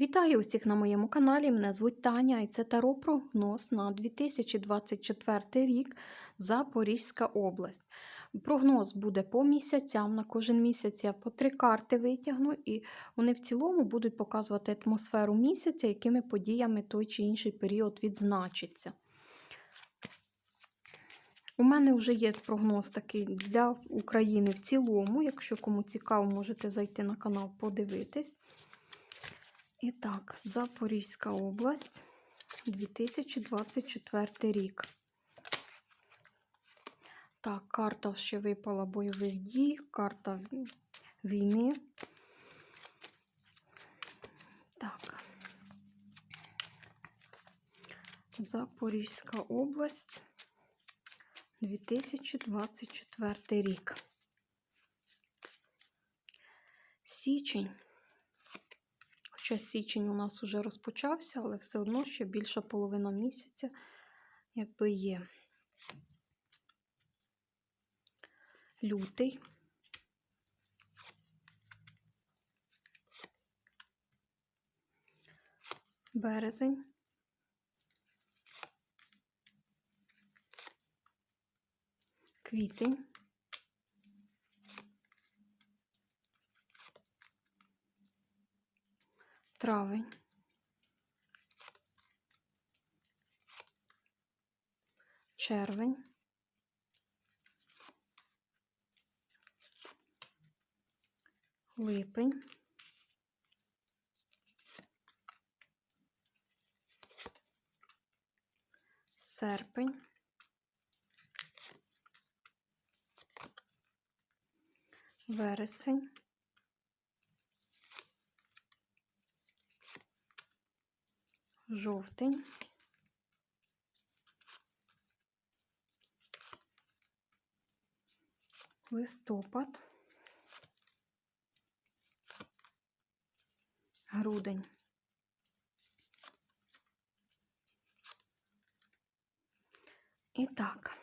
Вітаю усіх на моєму каналі. Мене звуть Таня і це таро прогноз на 2024 рік Запорізька область. Прогноз буде по місяцям. На кожен місяць я по три карти витягну, і вони в цілому будуть показувати атмосферу місяця, якими подіями той чи інший період відзначиться. У мене вже є прогноз такий для України в цілому. Якщо кому цікаво, можете зайти на канал подивитись. І так, Запорізька область, 2024 рік. Так, карта ще випала бойових дій, карта війни. Так. Запорізька область, 2024 рік. Січень. Хоча січень у нас вже розпочався, але все одно ще більша половина місяця, якби є. Лютий. Березень. Квітень. Травень. Червень. Липень. Серпень. Вересень. Жовтень. Листопад. Грудень. І так,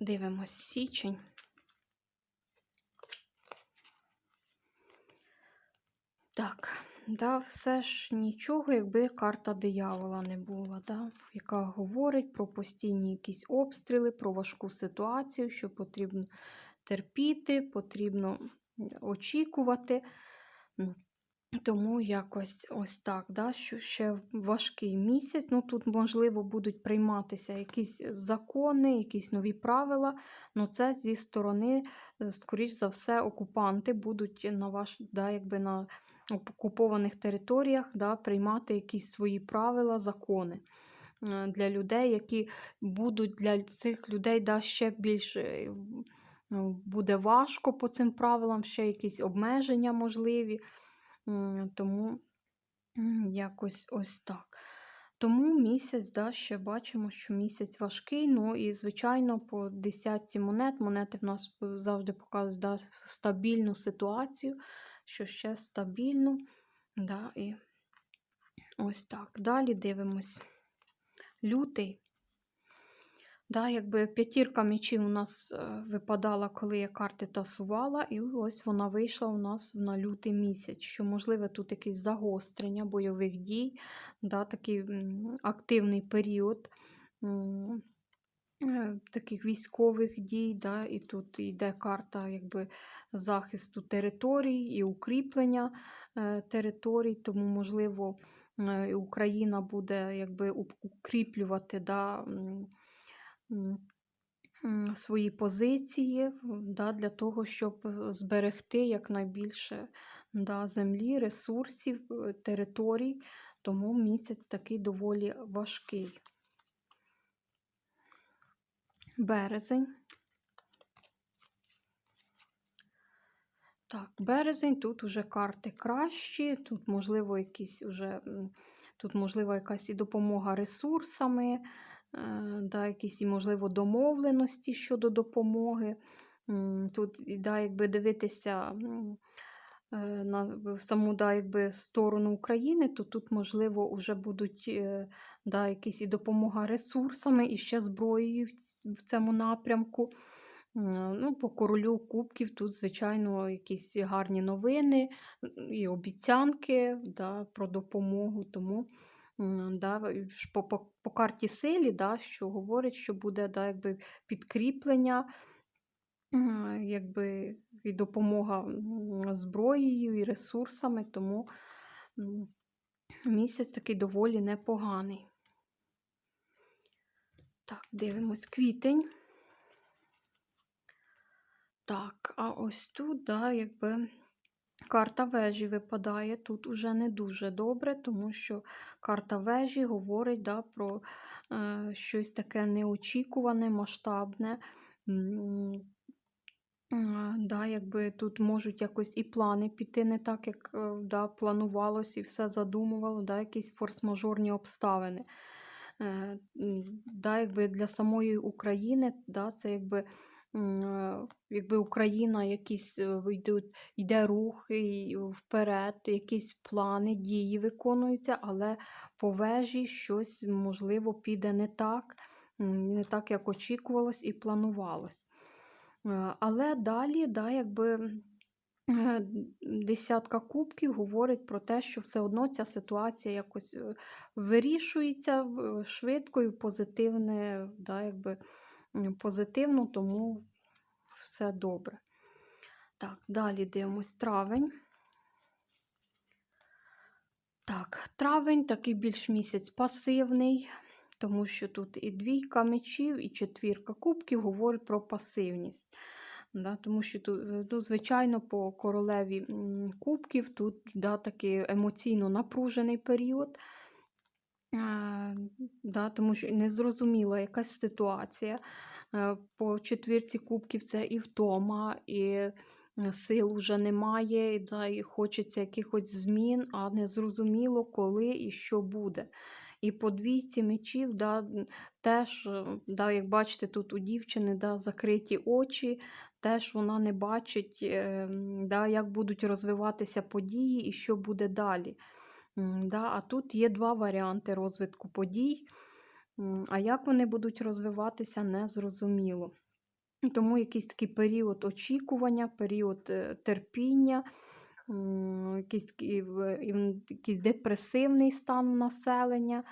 дивимось січень. Так, да, все ж нічого, якби карта диявола не була, да, яка говорить про постійні якісь обстріли, про важку ситуацію, що потрібно терпіти, потрібно очікувати. Тому якось ось так, да, що ще важкий місяць. Ну тут, можливо, будуть прийматися якісь закони, якісь нові правила. Ну це зі сторони, е, скоріш за все, окупанти будуть на ваш, да, якби на окупованих територіях да, приймати якісь свої правила, закони е, для людей, які будуть для цих людей да, ще більш е, ну, буде важко по цим правилам, ще якісь обмеження можливі. Тому якось ось так. Тому місяць, да, ще бачимо, що місяць важкий. Ну і, звичайно, по десятці монет. Монети в нас завжди показують да, стабільну ситуацію, що ще стабільно. Да, і Ось так. Далі дивимось. Лютий. Да, якби П'ятірка мечів у нас е, випадала, коли я карти тасувала, і ось вона вийшла у нас на лютий місяць, що, можливо, тут якесь загострення бойових дій, да, такий активний період таких військових дій. да, І тут йде карта якби, захисту територій і укріплення е, територій, тому, можливо, Україна буде якби, укріплювати. да, свої позиції да, для того, щоб е, зберегти якнайбільше да, землі, ресурсів, е, територій, тому місяць такий доволі важкий. Березень. Так, березень, тут вже карти кращі, тут, можливо, якісь вже, тут, можливо, якась і допомога ресурсами. Е, да, якісь, можливо, домовленості щодо допомоги. Тут, да, якби дивитися на саму да, якби, сторону України, то тут, можливо, вже будуть е, да, якісь і допомога ресурсами, і ще зброєю в цьому напрямку. Ну, по королю кубків тут, звичайно, якісь гарні новини і обіцянки да, про допомогу. Тому да, по, по, по карті силі, да, що говорить, що буде да, якби підкріплення, якби і допомога зброєю і ресурсами. Тому місяць такий доволі непоганий. Так, дивимось квітень. Так, а ось тут, да, якби карта вежі випадає. Тут уже не дуже добре, тому що карта вежі говорить да, про е, щось таке неочікуване, масштабне. Да, якби тут можуть якось і плани піти не так, як е, да, планувалось, і все задумувало, да, якісь форс-мажорні обставини. Е, да, якби для самої України да, це якби, е, якби Україна якісь йдуть, йде рух і вперед, якісь плани, дії виконуються, але по вежі щось, можливо, піде не так, не так, як очікувалось і планувалось. Е, Але далі, да, якби. Е, Десятка кубків говорить про те, що все одно ця ситуація якось е, вирішується швидко і позитивне, да, якби, позитивно, тому все добре. Так, далі дивимось травень. Так, травень такий більш місяць пасивний, тому що тут і двійка мечів, і четвірка кубків говорить про пасивність. Да, тому що е, ну, звичайно, по королеві кубків тут да, такий емоційно напружений період. Да, тому що незрозуміла якась ситуація. Е, По четвірці кубків це і втома, і е, сил вже немає, і, да, і хочеться якихось змін, а незрозуміло, коли і що буде. І по двійці мечів, да, теж, да, як бачите, тут у дівчини да, закриті очі, теж вона не бачить, е, да, як будуть розвиватися події і що буде далі. Да, а тут є два варіанти розвитку подій. А як вони будуть розвиватися, незрозуміло. Тому якийсь такий період очікування, період е, терпіння, якийсь, якийсь депресивний стан населення.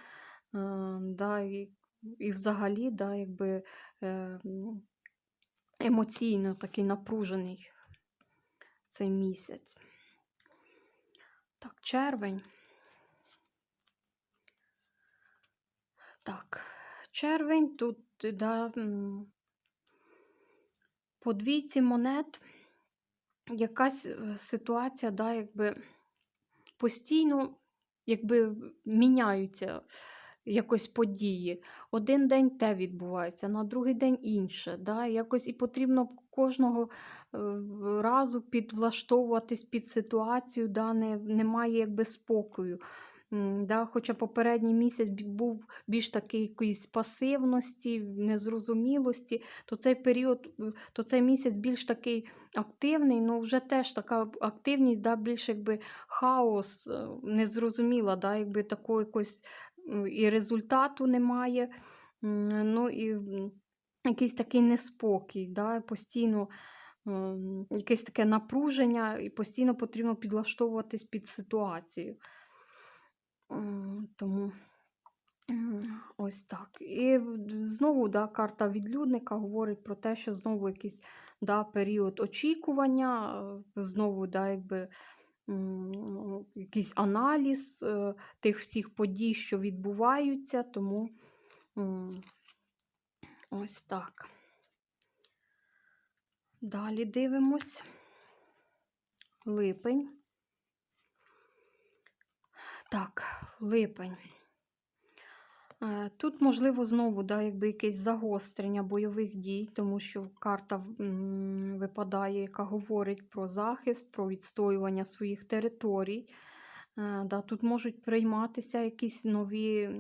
е, Да, і, і взагалі, да, якби е, емоційно такий напружений цей місяць. Так, червень. Так, червень тут да, по двійці монет якась е, ситуація, да, якби постійно якби міняються якось події. Один день те відбувається, на другий день інше. Да? Якось і потрібно кожного е, разу підвлаштовуватись під ситуацію, да? не, немає якби спокою. Да, хоча попередній місяць був більш такий якоїсь пасивності, незрозумілості, то цей період, е, то цей місяць більш такий активний, ну вже теж така активність, да, більш якби хаос, е, незрозуміла, да, якби такого якось і результату немає. Ну і якийсь такий неспокій, да, постійно якесь таке напруження, і постійно потрібно підлаштовуватись під ситуацію. Тому ось так. І знову да, карта відлюдника говорить про те, що знову якийсь да, період очікування, е, знову да, якби, м, якийсь аналіз е, тих всіх подій, що відбуваються. Тому ось так. Далі дивимось. Липень. Так, липень. Е, Тут, можливо, знову да, якби якесь загострення бойових дій, тому що карта випадає, яка говорить про захист, про відстоювання своїх територій. Е, Да, тут можуть прийматися якісь нові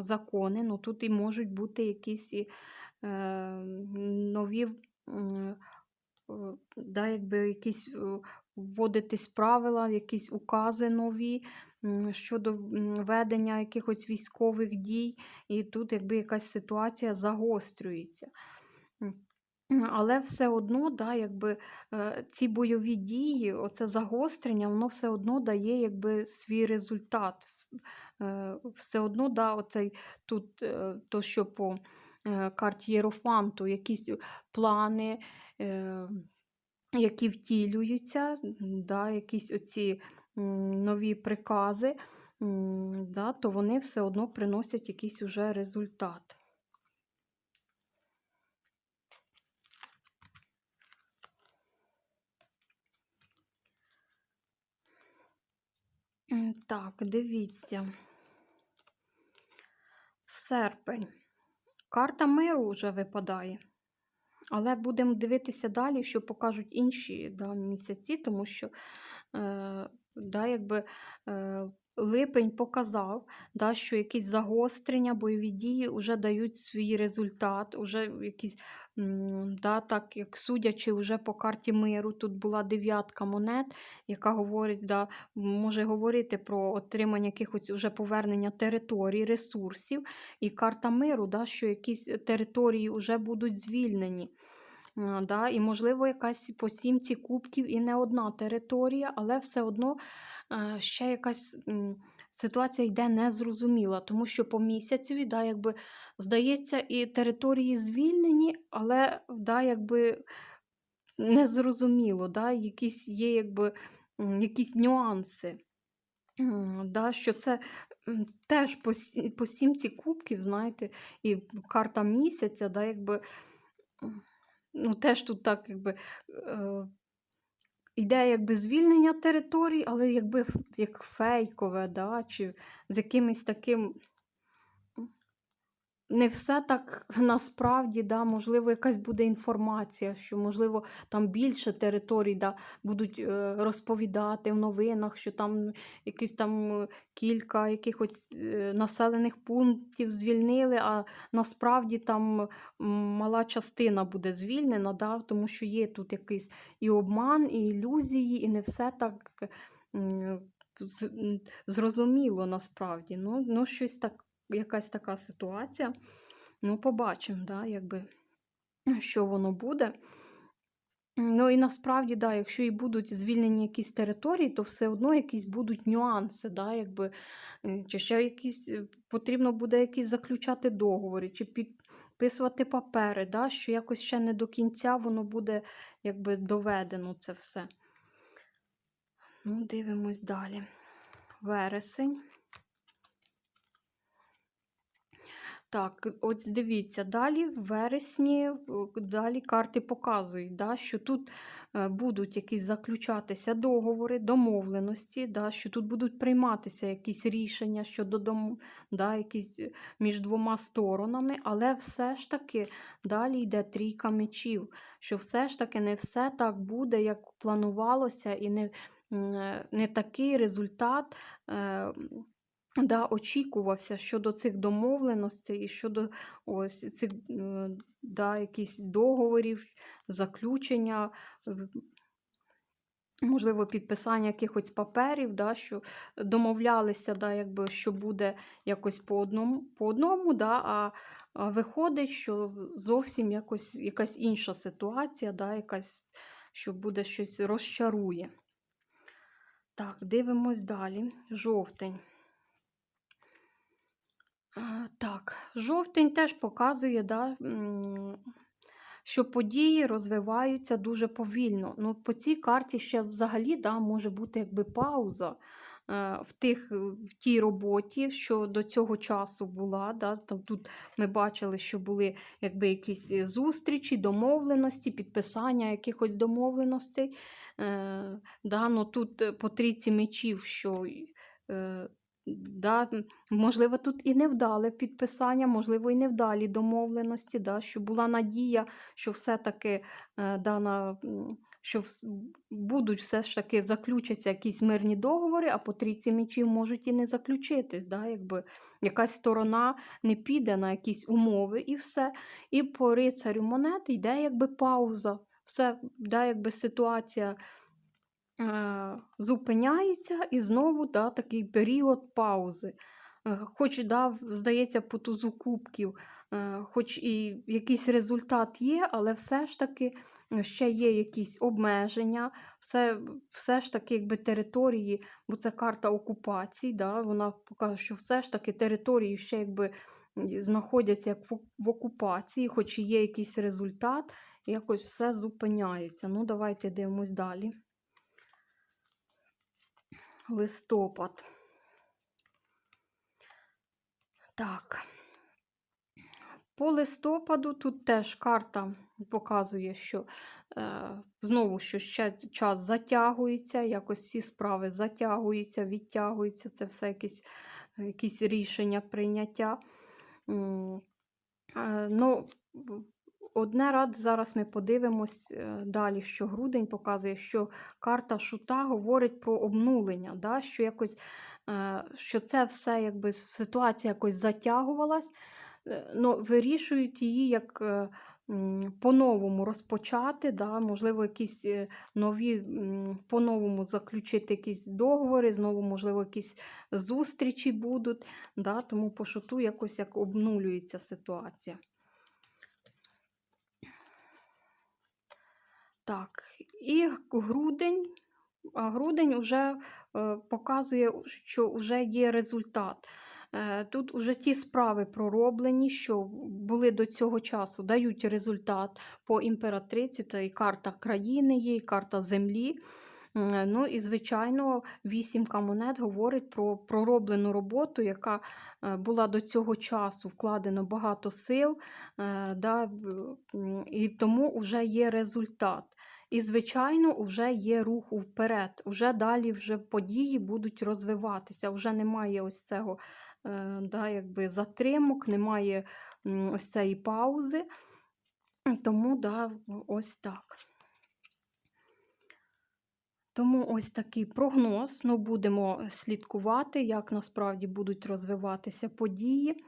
закони, ну тут і можуть бути якісь і, е, нові да, якби якісь вводитись правила, якісь укази нові щодо ведення якихось військових дій, і тут якби якась ситуація загострюється. Але все одно, да, якби, е, ці бойові дії, оце загострення, воно все одно дає якби, свій результат. Е, Все одно, да, оцей, тут, е, то, що по карті Єрофанту, якісь плани, які втілюються, да, якісь оці нові прикази, да, то вони все одно приносять якийсь уже результат. Так, дивіться. Серпень. Карта миру вже випадає. Але будемо дивитися далі, що покажуть інші да, місяці, тому що е, да, якби, е, липень показав, да, що якісь загострення, бойові дії вже дають свій результат. Уже якісь, да, так як судячи вже по карті миру, тут була дев'ятка монет, яка говорить, да, може говорити про отримання якихось вже повернення територій, ресурсів. І карта миру, да, що якісь території вже будуть звільнені. А, да, і, можливо, якась по сімці кубків і не одна територія, але все одно е, ще якась ситуація йде незрозуміла, тому що по місяцеві, да, якби, здається, і території звільнені, але да, якби, незрозуміло, да, якісь є якби, якісь нюанси. Да, що це теж по, по сімці кубків, знаєте, і карта місяця, да, якби, ну, теж тут так, якби, е, йде якби звільнення територій, але якби як фейкове, да, чи з якимось таким. Не все так насправді, да, можливо, якась буде інформація, що, можливо, там більше територій да, будуть е, розповідати в новинах, що там якісь там е, кілька якихось е, населених пунктів звільнили, а насправді там мала частина буде звільнена, да, тому що є тут якийсь і обман, і ілюзії, і не все так зрозуміло насправді. Ну, ну щось так якась така ситуація. Ну, побачимо, да, якби, що воно буде. Ну і насправді, да, якщо і будуть звільнені якісь території, то все одно якісь будуть нюанси, да, якби, е, чи ще якісь е, потрібно буде якісь заключати договори, чи підписувати папери, да, що якось ще не до кінця воно буде якби доведено це все. Ну, дивимось далі. Вересень. Так, ось дивіться, далі в вересні, далі карти показують, да, що тут е, будуть якісь заключатися договори, домовленості, да, що тут будуть прийматися якісь рішення щодо дом, да, якісь е, між двома сторонами, але все ж таки далі йде трійка мечів, що все ж таки не все так буде, як планувалося, і не, е, не такий результат. Да, очікувався щодо цих домовленостей і щодо ось цих е, да, якісь договорів, заключення, е, можливо, підписання якихось паперів, да, що домовлялися, да, якби, що буде якось по одному, по одному да, а, а виходить, що зовсім якось, якась інша ситуація, да, якась, що буде щось розчарує. Так, дивимось далі. Жовтень. Так, жовтень теж показує, да, що події розвиваються дуже повільно. Ну, по цій карті ще взагалі да, може бути якби пауза е, в, тих, в тій роботі, що до цього часу була. Да, там, тут ми бачили, що були якби якісь е, зустрічі, домовленості, підписання якихось домовленостей. Е, да, ну, тут е, по трійці мечів, що е, Да, можливо, тут і невдале підписання, можливо, і невдалі домовленості, да, що була надія, що все-таки е, дана, що будуть все ж таки заключаться якісь мирні договори, а по трійці мечів можуть і не заключитись. Да, якби якась сторона не піде на якісь умови і все. І по рицарю монет йде якби пауза. Все, да, якби ситуація зупиняється і знову да, такий період паузи. е, хоч да, здається, по тузу кубків, е, хоч і якийсь результат є, але все ж таки е, ще є якісь обмеження, все, все ж таки, якби території, бо це карта окупацій, да, вона показує, що все ж таки території ще якби знаходяться як в окупації, хоч і є якийсь результат, якось все зупиняється. Ну, давайте дивимось далі. Листопад. Так. По листопаду тут теж карта показує, що е, знову що час затягується, якось всі справи затягуються, відтягуються, це все якісь, якісь рішення прийняття. Е, ну, одне рад зараз ми подивимось е, далі, що грудень показує, що карта шута говорить про обнулення, да, що якось е, що це все якби ситуація якось затягувалась, е, ну, вирішують її як е, по-новому розпочати, да, можливо, якісь нові по-новому заключити якісь договори, знову, можливо, якісь зустрічі будуть. Да, тому по шуту якось як обнулюється ситуація. Так, і грудень. А грудень вже е, показує, що вже є результат. Е, Тут вже ті справи пророблені, що були до цього часу, дають результат по імператриці. Це і карта країни є, і карта землі. Ну і, звичайно, вісімка монет говорить про пророблену роботу, яка е, була до цього часу вкладено багато сил, е, да, і тому вже є результат. І, звичайно, вже є рух вперед. Уже далі вже події будуть розвиватися. Вже немає ось цього е, да, якби затримок, немає ось цієї паузи. Тому да, ось так. Тому ось такий прогноз. Ну, будемо слідкувати, як насправді будуть розвиватися події.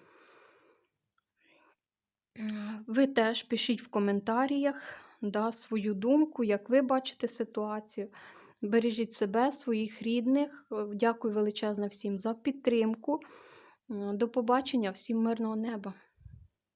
Ви теж пишіть в коментарях да, свою думку, як ви бачите ситуацію. Бережіть себе, своїх рідних. Е, Дякую величезно всім за підтримку. Е, До побачення, всім мирного неба!